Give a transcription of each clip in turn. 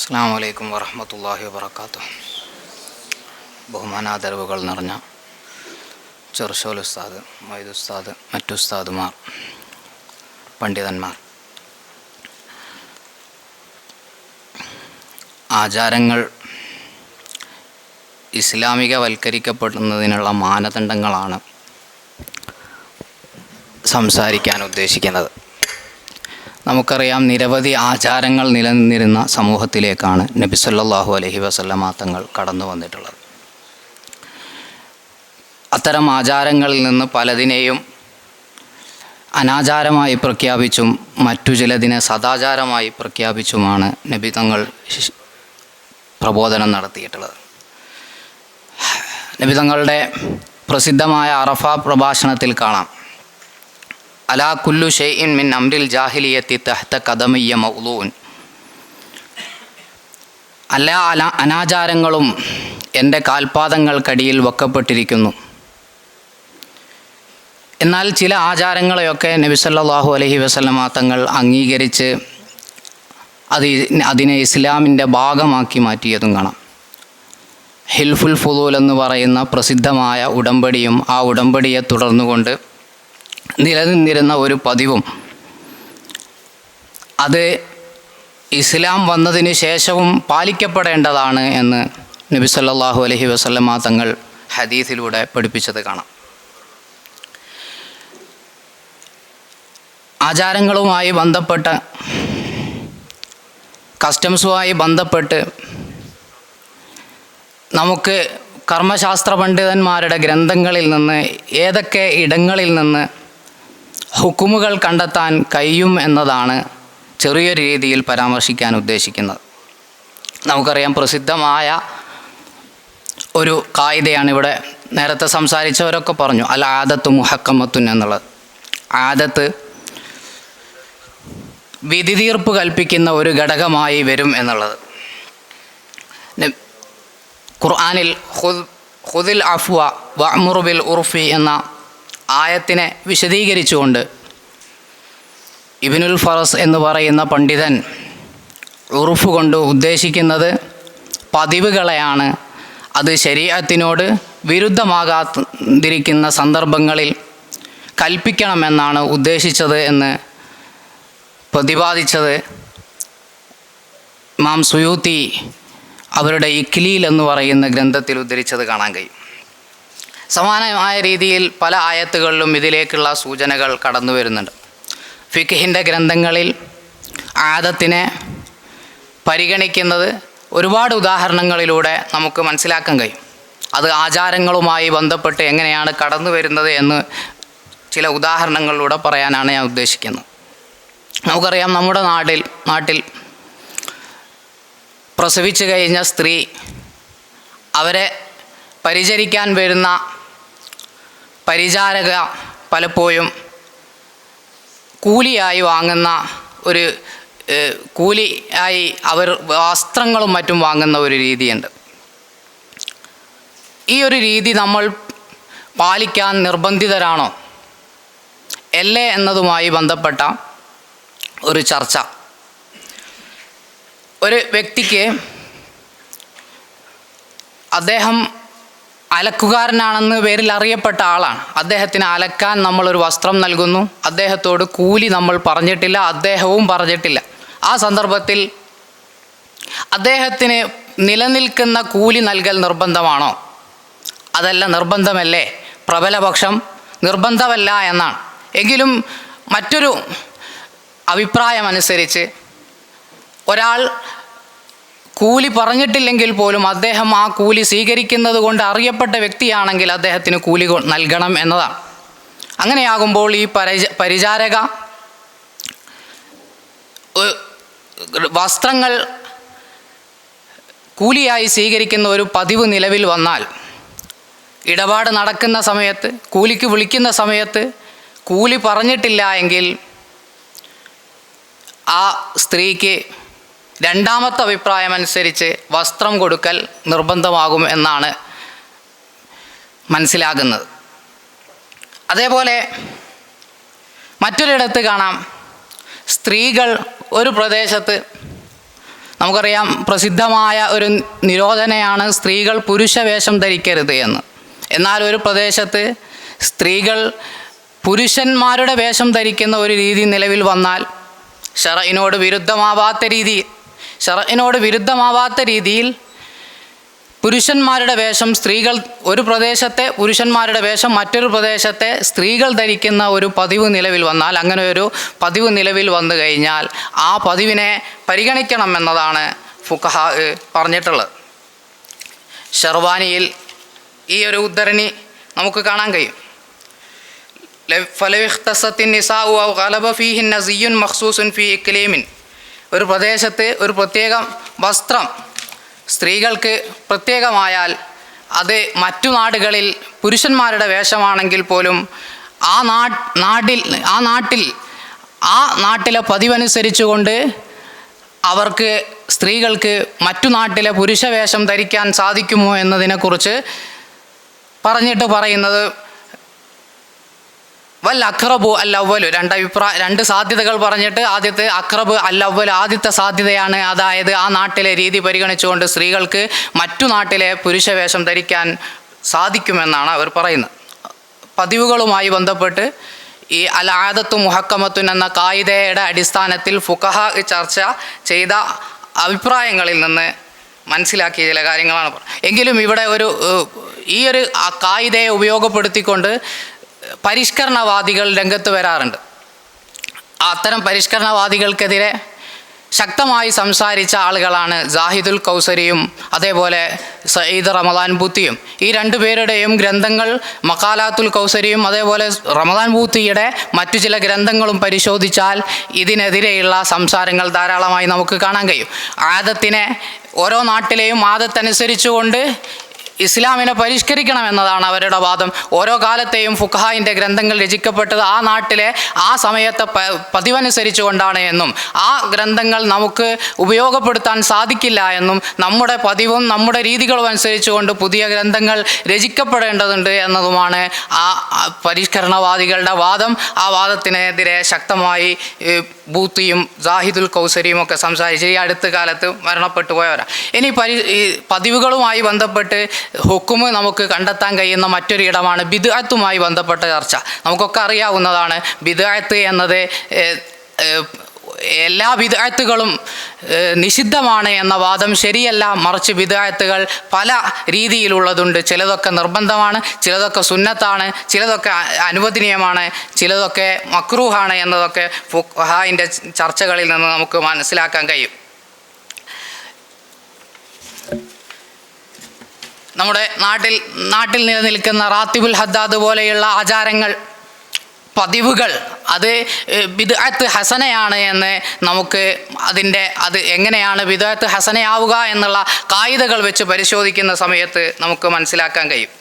അസ്സാം വലൈക്കും വറഹമത്തല്ലാഹി വാബർക്കാത്തു ബഹുമാനാദരവുകൾ നിറഞ്ഞ ചെറുഷോൽ ഉസ്താദ് മൊയ്ദ് ഉസ്താദ് മറ്റു ഉസ്താദുമാർ പണ്ഡിതന്മാർ. ആചാരങ്ങൾ ഇസ്ലാമികവൽക്കരിക്കപ്പെടുന്നതിനുള്ള മാനദണ്ഡങ്ങളാണ് സംസാരിക്കാൻ ഉദ്ദേശിക്കുന്നത്. നമുക്കറിയാം നിരവധി ആചാരങ്ങൾ നിലനിന്നിരുന്ന സമൂഹത്തിലേക്കാണ് നബി സല്ലല്ലാഹു അലൈഹി വസല്ലമ തങ്ങൾ കടന്നു വന്നിട്ടുള്ളത്. അത്തരം ആചാരങ്ങളിൽ നിന്ന് പലതിനെയും അനാചാരമായി പ്രഖ്യാപിച്ചും മറ്റു ചിലതിനെ സദാചാരമായി പ്രഖ്യാപിച്ചുമാണ് നബി തങ്ങൾ പ്രബോധനം നടത്തിയിട്ടുള്ളത്. നബി തങ്ങളുടെ പ്രസിദ്ധമായ അറഫ പ്രഭാഷണത്തിൽ കാണാം. അലാ കുല്ലു ഷെയ്ൻ മിൻ അംരിൽ ജാഹിലിയത്തി തഹ്ത കദമിയ മൗലൂൻ. അല്ല അല അനാചാരങ്ങളും എന്റെ കാൽപാദങ്ങൾക്കടിയിൽ വക്കപ്പെട്ടിരിക്കുന്നു. എന്നാൽ ചില ആചാരങ്ങളെയൊക്കെ നബി അലഹി വസ്ലമ തങ്ങൾ അംഗീകരിച്ച് അത് അതിനെ ഇസ്ലാമിന്റെ ഭാഗമാക്കി മാറ്റിയതും കാണാം. ഹിൽഫുൽ ഫുദൂൽ എന്ന് പറയുന്ന പ്രസിദ്ധമായ ഉടമ്പടിയും ആ ഉടമ്പടിയെ തുടർന്നുകൊണ്ട് നിലനിന്നിരുന്ന ഒരു പതിവും. അത് ഇസ്ലാം വന്നതിന് ശേഷവും പാലിക്കപ്പെടേണ്ടതാണ് എന്ന് നബി സല്ലാഹു അലഹി വസ്ലമ തങ്ങൾ ഹദീസിലൂടെ പഠിപ്പിച്ചത് കാണാം. ആചാരങ്ങളുമായി ബന്ധപ്പെട്ട കസ്റ്റംസുമായി ബന്ധപ്പെട്ട് നമുക്ക് കർമ്മശാസ്ത്ര പണ്ഡിതന്മാരുടെ ഗ്രന്ഥങ്ങളിൽ നിന്ന് ഏതൊക്കെ ഇടങ്ങളിൽ നിന്ന് ഹുക്കുമുകൾ കണ്ടെത്താൻ കഴിയും എന്നതാണ് ചെറിയൊരു രീതിയിൽ പരാമർശിക്കാൻ ഉദ്ദേശിക്കുന്നത്. നമുക്കറിയാം പ്രസിദ്ധമായ ഒരു കായികയാണ് ഇവിടെ നേരത്തെ സംസാരിച്ചവരൊക്കെ പറഞ്ഞു അല്ല ആദത്ത് മുഹക്കമ്മത്തുൻ എന്നുള്ളത്. ആദത്ത് വിധി തീർപ്പ് കൽപ്പിക്കുന്ന ഒരു ഘടകമായി വരും എന്നുള്ളത്. ഖുർആനിൽ ഹുദ് ഹുദിൽ അഫ്വ വഅമുറുബിൽ ഉർഫി എന്ന ആയത്തിനെ വിശദീകരിച്ചുകൊണ്ട് ഇബിനുൽ ഫറസ് എന്ന് പറയുന്ന പണ്ഡിതൻ ഉറുഫ് കൊണ്ട് ഉദ്ദേശിക്കുന്നത് പതിവുകളെയാണ്. അത് ശരീരത്തിനോട് വിരുദ്ധമാകാതിരിക്കുന്ന സന്ദർഭങ്ങളിൽ കൽപ്പിക്കണമെന്നാണ് ഉദ്ദേശിച്ചത് എന്ന് പ്രതിപാദിച്ചത് മാം സുയൂത്തി അവരുടെ ഇക്ലീൽ എന്ന് പറയുന്ന ഗ്രന്ഥത്തിൽ ഉദ്ധരിച്ചത് കാണാൻ കഴിയും. സമാനമായ രീതിയിൽ പല ആയത്തുകളിലും ഇതിലേക്കുള്ള സൂചനകൾ കടന്നു വരുന്നുണ്ട്. ഫിഖിന്റെ ഗ്രന്ഥങ്ങളിൽ ആദത്തിനെ പരിഗണിക്കുന്നത് ഒരുപാട് ഉദാഹരണങ്ങളിലൂടെ നമുക്ക് മനസ്സിലാക്കാൻ കഴിയും. അത് ആചാരങ്ങളുമായി ബന്ധപ്പെട്ട് എങ്ങനെയാണ് കടന്നു വരുന്നത് എന്ന് ചില ഉദാഹരണങ്ങളിലൂടെ പറയാനാണ് ഞാൻ ഉദ്ദേശിക്കുന്നത്. നമുക്കറിയാം നമ്മുടെ നാട്ടിൽ നാട്ടിൽ പ്രസവിച്ചു കഴിഞ്ഞ സ്ത്രീ അവരെ പരിചരിക്കാൻ വരുന്ന പരിചാരക പലപ്പോഴും കൂലിയായി വാങ്ങുന്ന ഒരു കൂലി ആയി അവർ വസ്ത്രങ്ങളും മറ്റും വാങ്ങുന്ന ഒരു രീതിയുണ്ട്. ഈ ഒരു രീതി നമ്മൾ പാലിക്കാൻ നിർബന്ധിതരാണോ? എല്ലേ എന്നതുമായി ബന്ധപ്പെട്ട ഒരു ചർച്ച. ഒരു വ്യക്തിക്ക് അദ്ദേഹം അലക്കുകാരനാണെന്ന് പേരിൽ അറിയപ്പെട്ട ആളാണ്. അദ്ദേഹത്തിന് അലക്കാൻ ഒരു വസ്ത്രം നൽകുന്നു. അദ്ദേഹത്തോട് കൂലി നമ്മൾ പറഞ്ഞിട്ടില്ല അദ്ദേഹവും പറഞ്ഞിട്ടില്ല. ആ സന്ദർഭത്തിൽ അദ്ദേഹത്തിന് നിലനിൽക്കുന്ന കൂലി നൽകൽ നിർബന്ധമാണോ? അതല്ല നിർബന്ധമല്ലേ? പ്രബലപക്ഷം നിർബന്ധമല്ല എന്നാണ്. എങ്കിലും മറ്റൊരു അഭിപ്രായമനുസരിച്ച് ഒരാൾ കൂലി പറഞ്ഞിട്ടില്ലെങ്കിൽ പോലും അദ്ദേഹം ആ കൂലി സ്വീകരിക്കുന്നത് കൊണ്ട് അറിയപ്പെട്ട വ്യക്തിയാണെങ്കിൽ അദ്ദേഹത്തിന് കൂലി നൽകണം എന്നതാണ്. അങ്ങനെയാകുമ്പോൾ ഈ പരിച പരിചാരക വസ്ത്രങ്ങൾ കൂലിയായി സ്വീകരിക്കുന്ന ഒരു പതിവ് നിലവിൽ വന്നാൽ ഇടപാട് നടക്കുന്ന സമയത്ത് കൂലിക്ക് വിളിക്കുന്ന സമയത്ത് കൂലി പറഞ്ഞിട്ടില്ല എങ്കിൽ ആ സ്ത്രീക്ക് രണ്ടാമത്തെ അഭിപ്രായമനുസരിച്ച് വസ്ത്രം കൊടുക്കൽ നിർബന്ധമാകും എന്നാണ് മനസ്സിലാകുന്നത്. അതേപോലെ മറ്റൊരിടത്ത് കാണാം. സ്ത്രീകൾ ഒരു പ്രദേശത്ത് നമുക്കറിയാം പ്രസിദ്ധമായ ഒരു നിരോധനയാണ് സ്ത്രീകൾ പുരുഷ വേഷം ധരിക്കരുത് എന്ന്. എന്നാൽ ഒരു പ്രദേശത്ത് സ്ത്രീകൾ പുരുഷന്മാരുടെ വേഷം ധരിക്കുന്ന ഒരു രീതി നിലവിൽ വന്നാൽ ഷറയിനോട് വിരുദ്ധമാവാത്ത രീതിയിൽ ഷറയിനോട് വിരുദ്ധമാവാത്ത രീതിയിൽ പുരുഷന്മാരുടെ വേഷം സ്ത്രീകൾ ഒരു പ്രദേശത്തെ പുരുഷന്മാരുടെ വേഷം മറ്റൊരു പ്രദേശത്തെ സ്ത്രീകൾ ധരിക്കുന്ന ഒരു പതിവ് നിലവിൽ വന്നാൽ അങ്ങനെ ഒരു പതിവ് നിലവിൽ വന്നു കഴിഞ്ഞാൽ ആ പതിവിനെ പരിഗണിക്കണം എന്നതാണ് ഫുഖഹ പറഞ്ഞിട്ടുള്ളത്. ഷെർവാനിയിൽ ഈ ഒരു ഉദ്ധരണി നമുക്ക് കാണാൻ കഴിയും. ഫലവിഖ്തസത്തിൻ നിസാഉ ഔ ഗലബ ഫീഹിൻ നസിയുൻ മഖ്സൂസുൻ ഫീ ഇക്ലീമിൻ ഒരു പ്രദേശത്ത് ഒരു പ്രത്യേകം വസ്ത്രം സ്ത്രീകൾക്ക് പ്രത്യേകമായാൽ അത് മറ്റു നാടുകളിൽ പുരുഷന്മാരുടെ വേഷമാണെങ്കിൽ പോലും ആ നാട്ടിൽ ആ നാട്ടിൽ ആ നാട്ടിലെ പതിവനുസരിച്ചുകൊണ്ട് അവർക്ക് സ്ത്രീകൾക്ക് മറ്റു നാട്ടിലെ പുരുഷവേഷം ധരിക്കാൻ സാധിക്കുമോ എന്നതിനെക്കുറിച്ച് പറഞ്ഞിട്ട് പറയുന്നത് വൽ അഖ്റബു അൽ അവലു രണ്ട് അഭിപ്രായ രണ്ട് സാധ്യതകൾ പറഞ്ഞിട്ട് ആദ്യത്തെ അഖ്റബ് അൽ അവൽ ആദ്യത്തെ സാധ്യതയാണ്. അതായത് ആ നാട്ടിലെ രീതി പരിഗണിച്ചുകൊണ്ട് സ്ത്രീകൾക്ക് മറ്റു നാട്ടിലെ പുരുഷവേഷം ധരിക്കാൻ സാധിക്കുമെന്നാണ് അവർ പറയുന്നത്. പതിവുകളുമായി ബന്ധപ്പെട്ട് ഈ അൽ ആദത്തു മുഹക്കമത്തുൻ എന്ന കായികയുടെ അടിസ്ഥാനത്തിൽ ഫുഖഹ ചർച്ച ചെയ്ത അഭിപ്രായങ്ങളിൽ നിന്ന് മനസ്സിലാക്കിയ ചില കാര്യങ്ങളാണ് എങ്കിലും ഇവിടെ ഒരു ഈ ഒരു കായികയെ ഉപയോഗപ്പെടുത്തിക്കൊണ്ട് പരിഷ്കരണവാദികൾ രംഗത്ത് വരാറുണ്ട്. അത്തരം പരിഷ്കരണവാദികൾക്കെതിരെ ശക്തമായി സംസാരിച്ച ആളുകളാണ് ജാഹിദുൽ കൗസരിയും അതേപോലെ സയ്യിദ് റമദാൻ ബൂത്തിയും. ഈ രണ്ടു പേരുടെയും ഗ്രന്ഥങ്ങൾ മക്കാലാത്തുൽ കൗസരിയും അതേപോലെ റമദാൻ ബൂത്തിയുടെ മറ്റു ചില ഗ്രന്ഥങ്ങളും പരിശോധിച്ചാൽ ഇതിനെതിരെയുള്ള സംസാരങ്ങൾ ധാരാളമായി നമുക്ക് കാണാൻ കഴിയും. ആദത്തിനെ ഓരോ നാട്ടിലെയും ആദത്തനുസരിച്ചുകൊണ്ട് ഇസ്ലാമിനെ പരിഷ്കരിക്കണം എന്നതാണ് അവരുടെ വാദം. ഓരോ കാലത്തെയും ഫുഖായിന്റെ ഗ്രന്ഥങ്ങൾ രചിക്കപ്പെട്ടത് ആ നാട്ടിലെ ആ സമയത്തെ പതിവനുസരിച്ചു കൊണ്ടാണ് എന്നും. ആ ഗ്രന്ഥങ്ങൾ നമുക്ക് ഉപയോഗപ്പെടുത്താൻ സാധിക്കില്ല എന്നും നമ്മുടെ പതിവും നമ്മുടെ രീതികളും അനുസരിച്ചുകൊണ്ട് പുതിയ ഗ്രന്ഥങ്ങൾ രചിക്കപ്പെടേണ്ടതുണ്ട് എന്നതുമാണ് ആ പരിഷ്കരണവാദികളുടെ വാദം. ആ വാദത്തിനെതിരെ ശക്തമായി ബൂത്തിയും ജാഹിദുൽ കൗസരിയും ഒക്കെ സംസാരിച്ച് ഈ അടുത്ത കാലത്ത് മരണപ്പെട്ടു പോയവരാണ് ഇനി പരി പതിവുകളുമായി ബന്ധപ്പെട്ട് ഹുക്കുമ് നമുക്ക് കണ്ടെത്താൻ കഴിയുന്ന മറ്റൊരു ഇടമാണ് ബിദ്അത്തുമായി ബന്ധപ്പെട്ട ചർച്ച. നമുക്കൊക്കെ അറിയാവുന്നതാണ് ബിദ്അത്ത് എന്നത് എല്ലാ വിദായത്തുകളും നിഷിദ്ധമാണ് എന്ന വാദം ശരിയല്ല. മറിച്ച് വിദായത്തുകൾ പല രീതിയിലുള്ളതുണ്ട്. ചിലതൊക്കെ നിർബന്ധമാണ് ചിലതൊക്കെ സുന്നത്താണ് ചിലതൊക്കെ അനുവദനീയമാണ് ചിലതൊക്കെ മക്രൂഹാണ് എന്നതൊക്കെ ഫുഹായിന്റെ ചർച്ചകളിൽ നിന്ന് നമുക്ക് മനസ്സിലാക്കാൻ കഴിയും. നമ്മുടെ നാട്ടിൽ നാട്ടിൽ നിലനിൽക്കുന്ന റാത്തിബുൽ ഹദ്ദാദ് പോലെയുള്ള ആചാരങ്ങൾ പതിവുകൾ അത് ബിദ്അത്ത് ഹസനയാണ് എന്ന് നമുക്ക് അതിന്റെ അത് എങ്ങനെയാണ് ബിദ്അത്ത് ഹസനയാവുക എന്നുള്ള കായികകൾ വെച്ച് പരിശോധിക്കുന്ന സമയത്ത് നമുക്ക് മനസ്സിലാക്കാൻ കഴിയും.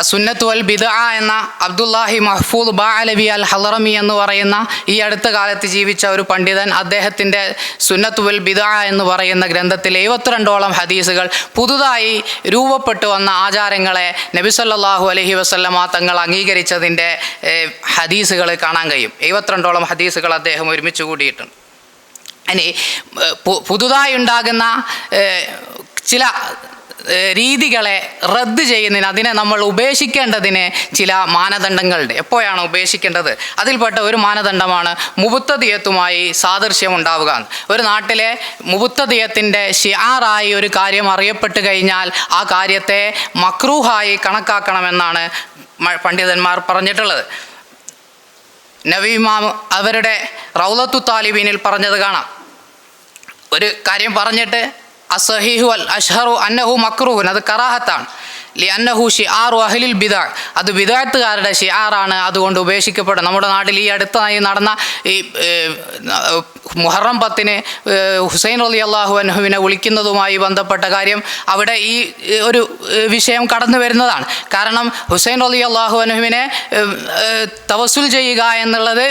അസുന്നത്ത് വൽ ബിദ എന്ന അബ്ദുല്ലാഹി മഹ്ഫൂദ് ബാ അലവി അൽ ഹലറമി എന്ന് പറയുന്ന ഈ അടുത്ത കാലത്ത് ജീവിച്ച ഒരു പണ്ഡിതൻ അദ്ദേഹത്തിന്റെ സുന്നത്തു വൽ ബിദ എന്ന് പറയുന്ന ഗ്രന്ഥത്തിൽ എഴുപത്തിരണ്ടോളം ഹദീസുകൾ പുതുതായി രൂപപ്പെട്ടു വന്ന ആചാരങ്ങളെ നബി സല്ലല്ലാഹു അലൈഹി വസല്ലമ തങ്ങൾ അംഗീകരിച്ചതിന്റെ ഹദീസുകൾ കാണാൻ കഴിയും. എഴുപത്തിരണ്ടോളം ഹദീസുകൾ അദ്ദേഹം ഒരുമിച്ച് കൂടിയിട്ടുണ്ട്. ഇനി പുതുതായി ഉണ്ടാകുന്ന ചില രീതികളെ റദ്ദ് ചെയ്യുന്നതിന് അതിനെ നമ്മൾ ഉപേക്ഷിക്കേണ്ടതിന് ചില മാനദണ്ഡങ്ങളുണ്ട്. എപ്പോഴാണ് ഉപേക്ഷിക്കേണ്ടത്? അതിൽപ്പെട്ട ഒരു മാനദണ്ഡമാണ് മുബുത്തതീയത്തുമായി സാദൃശ്യം ഉണ്ടാവുക ഒരു നാട്ടിലെ മുബുത്തതീയത്തിന്റെ ഷിയാറായി ഒരു കാര്യം അറിയപ്പെട്ട് കഴിഞ്ഞാൽ ആ കാര്യത്തെ മക്രൂഹായി കണക്കാക്കണമെന്നാണ് പണ്ഡിതന്മാർ പറഞ്ഞിട്ടുള്ളത്. നവീമാം അവരുടെ റൗലത്തു താലിബീനിൽ പറഞ്ഞത് കാണാം. ഒരു കാര്യം പറഞ്ഞിട്ട് അസഹിഹു അൽ അഷ്ഹറു അന്നഹു മക്രൂഹുൻ അത് കറാഹത്താണ് ലി അന്നഹു ഷിആറു അഹ്ലിൽ ബിദാ. അത് ബിദാത്തുകാരുടെ ഷിആറാണ് അതുകൊണ്ട് ഉപേക്ഷിക്കപ്പെടും നമ്മുടെ നാട്ടിൽ ഈ അടുത്തായി നടന്ന ഈ മുഹറം പത്തിന് ഹുസൈൻ അലി അള്ളാഹു അനഹുവിനെ വിളിക്കുന്നതുമായി ബന്ധപ്പെട്ട കാര്യം അവിടെ ഈ ഒരു വിഷയം കടന്നു വരുന്നതാണ്. കാരണം ഹുസൈൻ അലി അള്ളാഹു അനഹുവിനെ തവസുൽ ചെയ്യുക എന്നുള്ളത്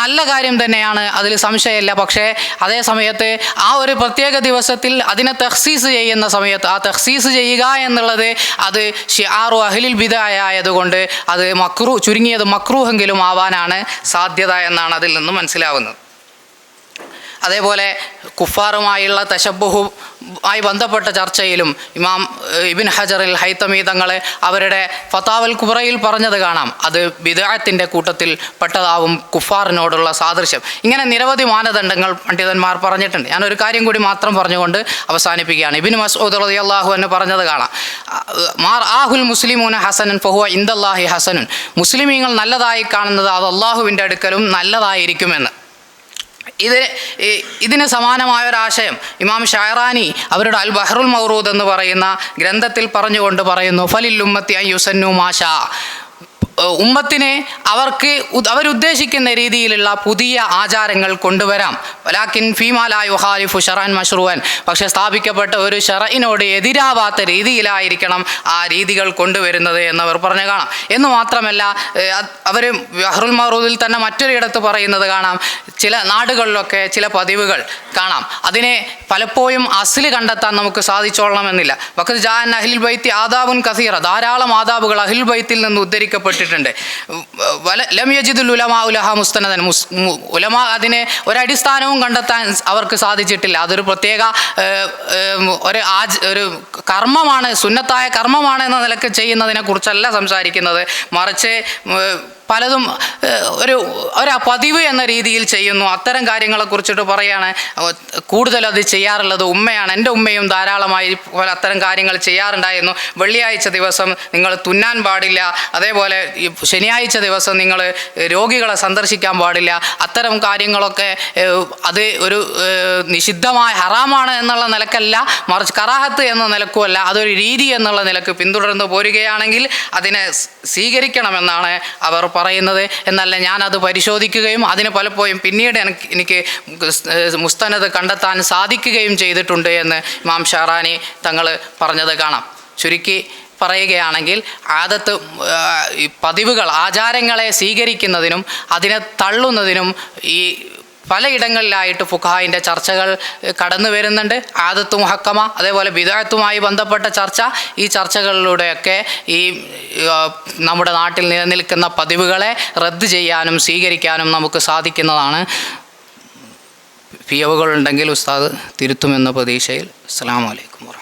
നല്ല കാര്യം തന്നെയാണ്. അതിൽ സംശയമില്ല. പക്ഷേ അതേ സമയത്ത് ആ ഒരു പ്രത്യേക ദിവസത്തിൽ അതിനെ തഹ്സീസ് ചെയ്യുന്ന സമയത്ത് ആ തഹ്സീസ് ചെയ്യുക എന്നുള്ളത് അത് ആറു അഹ്ലിൽ വിധായതുകൊണ്ട് അത് മക്രൂ ചുരുങ്ങിയത് മക്രൂഹെങ്കിലും ആവാനാണ് സാധ്യത എന്നാണ് അതിൽ നിന്ന് മനസ്സിലാവുന്നത്. അതേപോലെ കുഫാറുമായുള്ള തശബുഹു ആയി ബന്ധപ്പെട്ട ചർച്ചയിലും ഇമാം ഇബിൻ ഹജറിൽ ഹൈത്തമി തങ്ങളെ അവരുടെ ഫതാവൽ കുബറയിൽ പറഞ്ഞത് കാണാം. അത് ബിദായത്തിന്റെ കൂട്ടത്തിൽ പെട്ടതാവും കുഫാറിനോടുള്ള സാദൃശ്യം. ഇങ്ങനെ നിരവധി മാനദണ്ഡങ്ങൾ പണ്ഡിതന്മാർ പറഞ്ഞിട്ടുണ്ട്. ഞാനൊരു കാര്യം കൂടി മാത്രം പറഞ്ഞുകൊണ്ട് അവസാനിപ്പിക്കുകയാണ്. ഇബിൻ മസൂദ് റതി അള്ളാഹു എന്ന് പറഞ്ഞത് കാണാം. മാർ ആഹുൽ മുസ്ലിമൂന ഹസനൻ ഫഹുവ ഇന്ദല്ലാഹി ഹസനുൻ. മുസ്ലിമീങ്ങൾ നല്ലതായി കാണുന്നത് അത് അള്ളാഹുവിന്റെ അടുക്കലും നല്ലതായിരിക്കുമെന്ന്. ഇത് ഇതിന് സമാനമായ ഒരാശയം ഇമാം ഷായറാനി അവരുടെ അൽ ബഹ്റുൽ മൗറൂദ് എന്ന് പറയുന്ന ഗ്രന്ഥത്തിൽ പറഞ്ഞുകൊണ്ട് പറയുന്നു ഫലിൽ ഉമ്മത്തി മാഷ. ഉമ്മത്തിനെ അവർക്ക് അവരുദ്ദേശിക്കുന്ന രീതിയിലുള്ള പുതിയ ആചാരങ്ങൾ കൊണ്ടുവരാം. വലാക്കിൻ ഫീമാലായു ഹാലിഫു ഷറാൻ മഷ്റൂവൻ പക്ഷെ സ്ഥാപിക്കപ്പെട്ട ഒരു ഷറയിനോട് എതിരാവാത്ത രീതിയിലായിരിക്കണം ആ രീതികൾ കൊണ്ടുവരുന്നത് എന്നവർ പറഞ്ഞു കാണാം. എന്ന് മാത്രമല്ല അവർ ബഹ്റുൽ മറൂദിൽ തന്നെ മറ്റൊരിടത്ത് പറയുന്നത് കാണാം. ചില നാടുകളിലൊക്കെ ചില പതിവുകൾ കാണാം. അതിനെ പലപ്പോഴും അസിൽ കണ്ടെത്താൻ നമുക്ക് സാധിച്ചോളണമെന്നില്ല. വക്കത് ജാൻ അഹിൽ ബൈത്തി ആദാബുൻ കസീറ. ധാരാളം ആദാബുകൾ അഹിൽ ബൈത്തിൽ നിന്ന് ഉദ്ധരിക്കപ്പെട്ടിട്ടുണ്ട്. വല ലം യജിദുൽ ഉലമാ ഉലഹ മുസ്തനദൻ. ഉലമ അതിനെ ഒരടിസ്ഥാനവും കണ്ടെത്താൻ അവർക്ക് സാധിച്ചിട്ടില്ല. അതൊരു പ്രത്യേക ഒരു ആജ് ഒരു കർമ്മമാണ് സുന്നത്തായ കർമ്മമാണ് എന്ന നിലയ്ക്ക് ചെയ്യുന്നതിനെ കുറിച്ചല്ല സംസാരിക്കുന്നത്. മറിച്ച് പലതും ഒരു ഒരു പതിവ് എന്ന രീതിയിൽ ചെയ്യുന്നു. അത്തരം കാര്യങ്ങളെ കുറിച്ചിട്ട് പറയാണ് കൂടുതലത് ചെയ്യാറുള്ളത് ഉമ്മയാണ്. എന്റെ ഉമ്മയും ധാരാളമായി പല അത്തരം കാര്യങ്ങൾ ചെയ്യാറുണ്ടായിരുന്നു. വെള്ളിയാഴ്ച ദിവസം നിങ്ങൾ തുന്നാൻ പാടില്ല. അതേപോലെ ശനിയാഴ്ച ദിവസം നിങ്ങൾ രോഗികളെ സന്ദർശിക്കാൻ പാടില്ല. അത്തരം കാര്യങ്ങളൊക്കെ അത് ഒരു നിഷിദ്ധമായ ഹറാമാണ് എന്നുള്ള നിലക്കല്ല. മറിച്ച് കറാഹത്ത് എന്ന നിലക്കുമല്ല. അതൊരു രീതി എന്നുള്ള നിലയ്ക്ക് പിന്തുടർന്ന് പോരുകയാണെങ്കിൽ അതിനെ സ്വീകരിക്കണമെന്നാണ് അവർ പറയുന്നത് എന്നല്ല ഞാനത് പരിശോധിക്കുകയും അതിന് പലപ്പോഴും പിന്നീട് എനിക്ക് മുസ്തനത് കണ്ടെത്താൻ സാധിക്കുകയും ചെയ്തിട്ടുണ്ട് എന്ന് ഇമാം ഷാറാനി തങ്ങൾ പറഞ്ഞത് കാണാം. ചുരുക്കി പറയുകയാണെങ്കിൽ ആദത്ത് പതിവുകൾ ആചാരങ്ങളെ സ്വീകരിക്കുന്നതിനും അതിനെ തള്ളുന്നതിനും ഈ പലയിടങ്ങളിലായിട്ട് ഫുഖായിന്റെ ചർച്ചകൾ കടന്നു വരുന്നുണ്ട്. ആദത്ത് മുഹക്കമ അതേപോലെ വിദായത്തുമായി ബന്ധപ്പെട്ട ചർച്ച. ഈ ചർച്ചകളിലൂടെയൊക്കെ ഈ നമ്മുടെ നാട്ടിൽ നിലനിൽക്കുന്ന പതിവുകളെ റദ്ദ് ചെയ്യാനും സ്വീകരിക്കാനും നമുക്ക് സാധിക്കുന്നതാണ്. പിയവുകളുണ്ടെങ്കിൽ ഉസ്താദ് തിരുത്തുമെന്ന പ്രതീക്ഷയിൽ. അസ്സാം വലൈക്കും